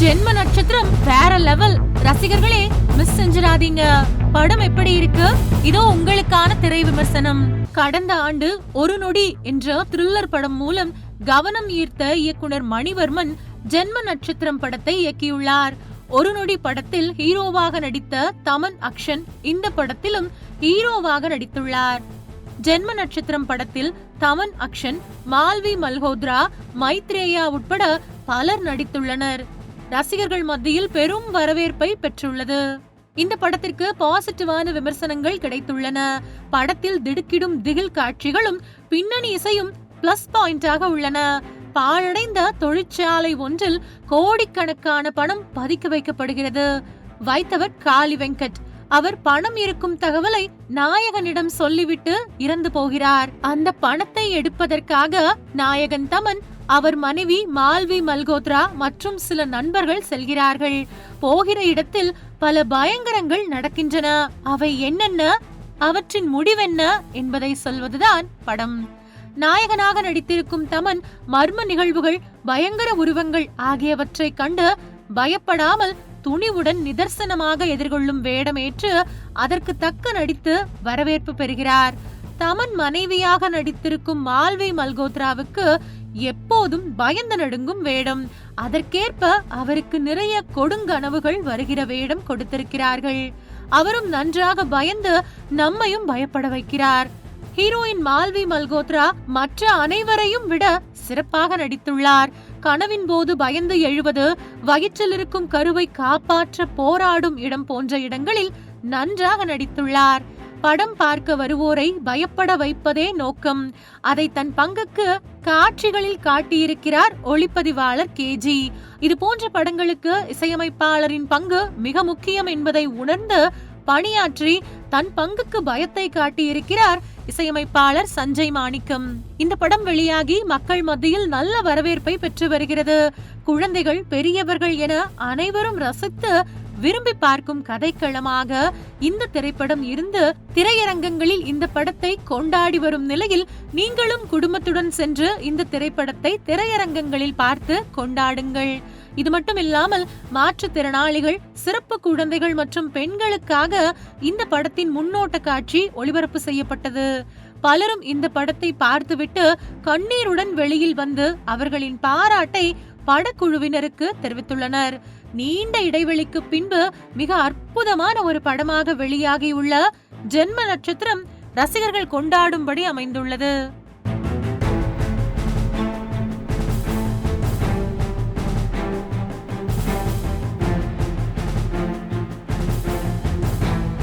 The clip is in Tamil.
ஜென்ம நட்சத்திரம் வேற லெவல் ரசிகர்களே மிஸ் செஞ்சிடாதீங்க. படம் எப்படி இருக்கு? இதோ உங்களுக்கான திரை விமர்சனம். கடந்த ஆண்டு ஒரு நொடி என்ற த்ரில்லர் படம் மூலம் கவனம் ஈர்த்த இயக்குனர் மணிவர்மன் ஜென்ம நட்சத்திரம் படத்தை இயக்கியுள்ளார். ஒரு நொடி படத்தில் ஹீரோவாக நடித்த தமன் அக்ஷன் இந்த படத்திலும் ஹீரோவாக நடித்துள்ளார். ஜென்ம நட்சத்திரம் படத்தில் தமன் அக்ஷன் மால்வி மல்ஹோத்ரா மைத்ரேயா உட்பட பலர் நடித்துள்ளனர். ரசிகர்கள் மத்தியில் பெரும் வரவேற்பை பெற்றுள்ளது. இந்த படத்திற்கு பாசிட்டிவான விமர்சனங்கள் கிடைத்துள்ளன. படத்தில் திடுக்கிடும் திகில் காட்சிகளும் பின்னணி இசையும் பிளஸ் பாயிண்டாக உள்ளன. பாழடைந்த தொழிற்சாலை ஒன்றில் கோடிக்கணக்கான பணம் பதுக்கி வைக்கப்படுகிறது. வைத்தவர் காளி வெங்கட். அவர் பணம் இருக்கும் தகவலை நாயகனிடம் சொல்லிவிட்டு இறந்து போகிறார். அந்த பணத்தை எடுப்பதற்காக நாயகன் தமன் அவர் மனைவி மால்வி மல்கோத்ரா மற்றும் சில நண்பர்கள் செல்கிறார்கள். போகிற இடத்தில் பல பயங்கரங்கள் நடக்கின்றன. அவை என்னென்ன? அவற்றின் முடிவென்ன? என்பதை சொல்வதுதான் படம். நாயகனாக நடித்திருக்கும் தமன் மர்ம நிகழ்வுகள் பயங்கர உருவங்கள் ஆகியவற்றை கண்டு பயப்படாமல் துணிவுடன் நிதர்சனமாக எதிர்கொள்ளும் வேடமேற்று அதற்கு தக்க நடித்து வரவேற்பு பெறுகிறார். தமன் மனைவியாக நடித்திருக்கும் மால்வி மல்கோத்ராவுக்கு எப்போதும் பயந்து நடுங்கும் வேடம். அதற்கேற்ப அவருக்கு நிறைய கொடுங்கனவுகள் வருகிற வேடம் கொடுத்திருக்கிறார்கள். அவரும் நன்றாக பயந்து நம்மையும் பயப்பட வைக்கிறார். ஹீரோயின் மால்வி மல்கோத்ரா மற்ற அனைவரையும் விட சிறப்பாக நடித்துள்ளார். கனவின் போது பயந்து எழுவது வயிற்றில் இருக்கும் கருவை காப்பாற்ற போராடும் இடம் போன்ற இடங்களில் நன்றாக நடித்துள்ளார். படம் பார்க்க வருவோரை பயப்பட வைப்பதே நோக்கம். அதை தன் பங்குக்கு காட்சிகளில் காட்டியிருக்கிறார் ஒளிப்பதிவாளர் கேஜி. இது போன்ற படங்களுக்கு இசையமைப்பாளரின் பங்கு மிக முக்கியம் என்பதை உணர்ந்து பணியாற்றி தன் பங்குக்கு பயத்தை காட்டியிருக்கிறார் இசையமைப்பாளர் சஞ்சய் மாணிக்கம். இந்த படம் வெளியாகி மக்கள் மத்தியில் நல்ல வரவேற்பை பெற்று வருகிறது. குழந்தைகள் பெரியவர்கள் என அனைவரும் ரசித்து விரும்பி பார்க்கும் கதைக்களமாக இந்த திரைப்படம் இருந்து திரையரங்கங்களில் இந்த படத்தை கொண்டாடி வரும் நிலையில் நீங்களும் குடும்பத்துடன் சென்று இந்த திரைப்படத்தை திரையரங்கங்களில் பார்த்து கொண்டாடுங்கள். இது மட்டும் இல்லாமல் மாற்றுத்திறனாளிகள் சிறப்பு குழந்தைகள் மற்றும் பெண்களுக்காக இந்த படத்தின் முன்னோட்ட காட்சி ஒளிபரப்பு செய்யப்பட்டது. பலரும் இந்த படத்தை பார்த்துவிட்டு கண்ணீருடன் வெளியில் வந்து அவர்களின் பாராட்டை படக்குழுவினருக்கு தெரிவித்துள்ளனர். நீண்ட இடைவெளிக்கு பின்பு மிக அற்புதமான ஒரு படமாக வெளியாகியுள்ள ஜென்ம நட்சத்திரம் ரசிகர்கள் கொண்டாடும்படி அமைந்துள்ளது.